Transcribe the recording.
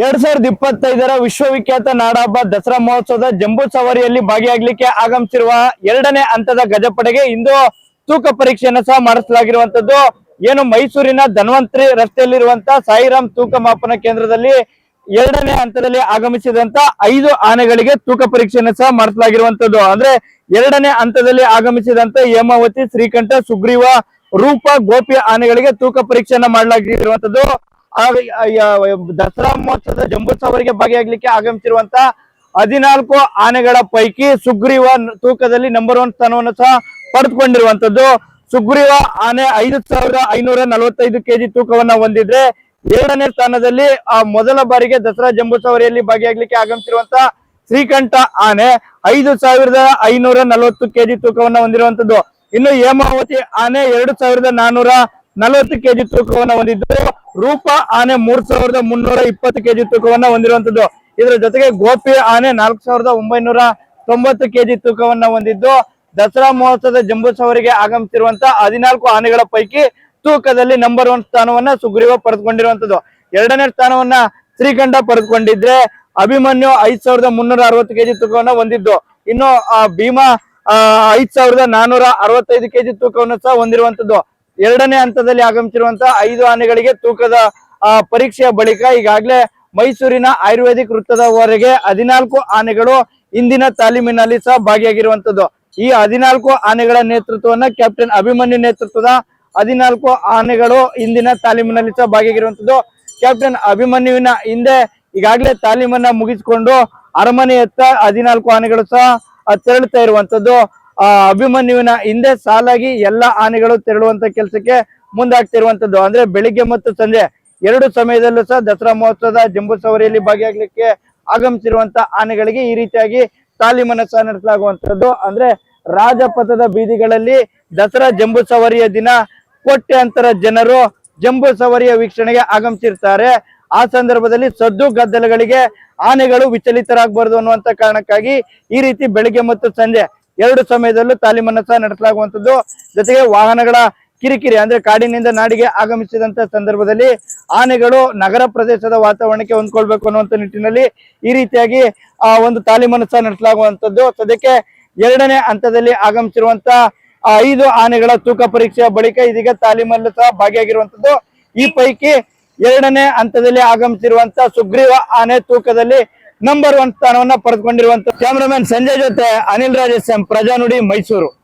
ಎರಡ್ ಸಾವಿರದ ಇಪ್ಪತ್ತೈದರ ವಿಶ್ವವಿಖ್ಯಾತ ನಾಡಹಬ್ಬ ದಸರಾ ಮಹೋತ್ಸವದ ಜಂಬೂ ಸವಾರಿಯಲ್ಲಿ ಭಾಗಿಯಾಗಲಿಕ್ಕೆ ಆಗಮಿಸಿರುವ ಎರಡನೇ ಹಂತದ ಗಜಪಡೆಗೆ ಇಂದು ತೂಕ ಪರೀಕ್ಷೆಯನ್ನು ಸಹ ಮಾಡಿಸಲಾಗಿರುವಂತದ್ದು ಏನು ಮೈಸೂರಿನ ಧನ್ವಂತರಿ ರಸ್ತೆಯಲ್ಲಿರುವಂತಹ ಸಾಯಿರಾಮ್ ತೂಕ ಮಾಪನ ಕೇಂದ್ರದಲ್ಲಿ ಎರಡನೇ ಹಂತದಲ್ಲಿ ಆಗಮಿಸಿದಂತ ಐದು ಆನೆಗಳಿಗೆ ತೂಕ ಪರೀಕ್ಷೆಯನ್ನು ಸಹ ಮಾಡಿಸಲಾಗಿರುವಂತದ್ದು ಅಂದ್ರೆ ಎರಡನೇ ಹಂತದಲ್ಲಿ ಆಗಮಿಸಿದಂತ ಹೇಮಾವತಿ, ಶ್ರೀಕಂಠ, ಸುಗ್ರೀವ, ರೂಪ, ಗೋಪಿ ಆನೆಗಳಿಗೆ ತೂಕ ಪರೀಕ್ಷೆಯನ್ನ ಮಾಡಲಾಗಿರುವಂತದ್ದು ದಸರಾ ಮಹೋತ್ಸವದ ಜಂಬೂತ್ಸವರಿಗೆ ಸವಾರಿಗೆ ಭಾಗಿಯಾಗಲಿಕ್ಕೆ ಆಗಮಿಸಿರುವಂತ ಹದಿನಾಲ್ಕು ಆನೆಗಳ ಪೈಕಿ ಸುಗ್ರೀವ ತೂಕದಲ್ಲಿ ನಂಬರ್ ಒನ್ ಸ್ಥಾನವನ್ನು ಸಹ ಪಡೆದುಕೊಂಡಿರುವಂತದ್ದು. ಸುಗ್ರೀವ ಆನೆ ಐದು ಸಾವಿರದ ಐನೂರ ನಲವತ್ತೈದು ಕೆಜಿ ತೂಕವನ್ನ ಹೊಂದಿದ್ರೆ ಎರಡನೇ ಸ್ಥಾನದಲ್ಲಿ, ಆ, ಮೊದಲ ಬಾರಿಗೆ ದಸರಾ ಜಂಬೂಸವರಿಯಲ್ಲಿ ಭಾಗಿಯಾಗಲಿಕ್ಕೆ ಆಗಮಿಸಿರುವಂತ ಶ್ರೀಕಂಠ ಆನೆ ಐದು ಸಾವಿರದ ಐನೂರ ನಲವತ್ತು ಕೆಜಿ ತೂಕವನ್ನ ಹೊಂದಿರುವಂತದ್ದು. ಇನ್ನು ಹೇಮಾವತಿ ಆನೆ ಎರಡು ಸಾವಿರದ ನಾನೂರ ನಲವತ್ತು ಕೆಜಿ ತೂಕವನ್ನ ಹೊಂದಿದ್ದು. ರೂಪ ಆನೆ ಮೂರ್ ಸಾವಿರದ ಮುನ್ನೂರ ಇಪ್ಪತ್ತು ಕೆಜಿ ತೂಕವನ್ನ ಹೊಂದಿರುವಂತದ್ದು ಇದರ ಜೊತೆಗೆ ಗೋಪಿ ಆನೆ ನಾಲ್ಕು ಸಾವಿರದ ಒಂಬೈನೂರ ತೊಂಬತ್ತು ಕೆಜಿ ತೂಕವನ್ನ ಹೊಂದಿದ್ದು. ದಸರಾ ಮಹೋತ್ಸವದ ಜಂಬೂ ಸವಾರಿಗೆ ಆಗಮಿಸಿರುವಂತ ಹದಿನಾಲ್ಕು ಆನೆಗಳ ಪೈಕಿ ತೂಕದಲ್ಲಿ ನಂಬರ್ ಒನ್ ಸ್ಥಾನವನ್ನ ಸುಗ್ರೀವ ಪಡೆದುಕೊಂಡಿರುವಂತದ್ದು ಎರಡನೇ ಸ್ಥಾನವನ್ನ ಶ್ರೀಕಂಠ ಪಡೆದುಕೊಂಡಿದ್ರೆ ಅಭಿಮನ್ಯು ಐದ್ ಸಾವಿರದ ಮುನ್ನೂರ ಅರವತ್ತು ಕೆಜಿ ತೂಕವನ್ನ ಹೊಂದಿದ್ದು. ಇನ್ನು ಭೀಮಾ ಐದ್ ಸಾವಿರದ ನಾನೂರ ಅರವತ್ತೈದು ಕೆಜಿ ತೂಕವನ್ನು ಸಹ ಹೊಂದಿರುವಂತದ್ದು ಎರಡನೇ ಹಂತದಲ್ಲಿ ಆಗಮಿಸಿರುವಂತಹ ಐದು ಆನೆಗಳಿಗೆ ತೂಕದ ಪರೀಕ್ಷೆಯ ಬಳಿಕ ಈಗಾಗಲೇ ಮೈಸೂರಿನ ಆಯುರ್ವೇದಿಕ್ ವೃತ್ತದವರೆಗೆ ಹದಿನಾಲ್ಕು ಆನೆಗಳು ಇಂದಿನ ತಾಲೀಮಿನಲ್ಲಿ ಸಹ ಭಾಗಿಯಾಗಿರುವಂತದ್ದು. ಈ ಹದಿನಾಲ್ಕು ಆನೆಗಳ ನೇತೃತ್ವವನ್ನ ಕ್ಯಾಪ್ಟನ್ ಅಭಿಮನ್ಯು ನೇತೃತ್ವದ ಹದಿನಾಲ್ಕು ಆನೆಗಳು ಇಂದಿನ ತಾಲೀಮಿನಲ್ಲಿ ಸಹ ಭಾಗಿಯಾಗಿರುವಂತದ್ದು. ಕ್ಯಾಪ್ಟನ್ ಅಭಿಮನ್ಯುವಿನ ಹಿಂದೆ ಈಗಾಗಲೇ ತಾಲೀಮನ್ನ ಮುಗಿಸಿಕೊಂಡು ಅರಮನೆಯತ್ತ ಹದಿನಾಲ್ಕು ಆನೆಗಳು ಸಹ ತೆರಳುತ್ತಾ ಇರುವಂತದ್ದು. ಆ, ಅಭಿಮನ್ಯುವಿನ ಹಿಂದೆ ಸಾಲಾಗಿ ಎಲ್ಲ ಆನೆಗಳು ತೆರಳುವಂತ ಕೆಲಸಕ್ಕೆ ಮುಂದಾಗ್ತಿರುವಂತದ್ದು. ಅಂದ್ರೆ ಬೆಳಿಗ್ಗೆ ಮತ್ತು ಸಂಜೆ ಎರಡು ಸಮಯದಲ್ಲೂ ಸಹ ದಸರಾ ಮಹೋತ್ಸವದ ಜಂಬೂ ಸವಾರಿಯಲ್ಲಿ ಭಾಗಿಯಾಗಲಿಕ್ಕೆ ಆಗಮಿಸಿರುವಂತ ಆನೆಗಳಿಗೆ ಈ ರೀತಿಯಾಗಿ ತಾಲೀಮನ್ನ ಸಹ ನಡೆಸಲಾಗುವಂತದ್ದು ಅಂದ್ರೆ ರಾಜಪಥದ ಬೀದಿಗಳಲ್ಲಿ ದಸರಾ ಜಂಬೂ ಸವಾರಿಯ ದಿನ ಕೋಟ್ಯಾಂತರ ಜನರು ಜಂಬೂ ಸವರಿಯ ವೀಕ್ಷಣೆಗೆ ಆಗಮಿಸಿರ್ತಾರೆ. ಆ ಸಂದರ್ಭದಲ್ಲಿ ಸದ್ದು ಗದ್ದಲಗಳಿಗೆ ಆನೆಗಳು ವಿಚಲಿತರಾಗಬಾರದು ಅನ್ನುವಂತ ಕಾರಣಕ್ಕಾಗಿ ಈ ರೀತಿ ಬೆಳಿಗ್ಗೆ ಮತ್ತು ಸಂಜೆ ಎರಡು ಸಮಯದಲ್ಲೂ ತಾಲೀಮನ್ನ ಸಹ ನಡೆಸಲಾಗುವಂತದ್ದು ಜೊತೆಗೆ ವಾಹನಗಳ ಕಿರಿಕಿರಿ ಅಂದ್ರೆ ಕಾಡಿನಿಂದ ನಾಡಿಗೆ ಆಗಮಿಸಿದಂತ ಸಂದರ್ಭದಲ್ಲಿ ಆನೆಗಳು ನಗರ ಪ್ರದೇಶದ ವಾತಾವರಣಕ್ಕೆ ಹೊಂದ್ಕೊಳ್ಬೇಕು ಅನ್ನುವಂತ ನಿಟ್ಟಿನಲ್ಲಿ ಈ ರೀತಿಯಾಗಿ, ಆ, ಒಂದು ತಾಲೀಮನ್ನು ಸಹ ನಡೆಸಲಾಗುವಂತದ್ದು ಸದ್ಯಕ್ಕೆ ಎರಡನೇ ಹಂತದಲ್ಲಿ ಆಗಮಿಸಿರುವಂತ ಐದು ಆನೆಗಳ ತೂಕ ಪರೀಕ್ಷೆಯ ಬಳಿಕ ಇದೀಗ ತಾಲೀಮಲ್ಲೂ ಸಹ ಭಾಗಿಯಾಗಿರುವಂತದ್ದು ಈ ಪೈಕಿ ಎರಡನೇ ಹಂತದಲ್ಲಿ ಆಗಮಿಸಿರುವಂತ ಸುಗ್ರೀವ ಆನೆ ತೂಕದಲ್ಲಿ ನಂಬರ್ ಒನ್ ಸ್ಥಾನವನ್ನ ಪಡೆದುಕೊಂಡಿರುವಂತ ಕ್ಯಾಮರಾಮನ್ ಸಂಜಯ್ ಜೊತೆ ಅನಿಲ್ ರಾಜೇಶ್ ಎಂ ಪ್ರಜಾನುಡಿ ಮೈಸೂರು.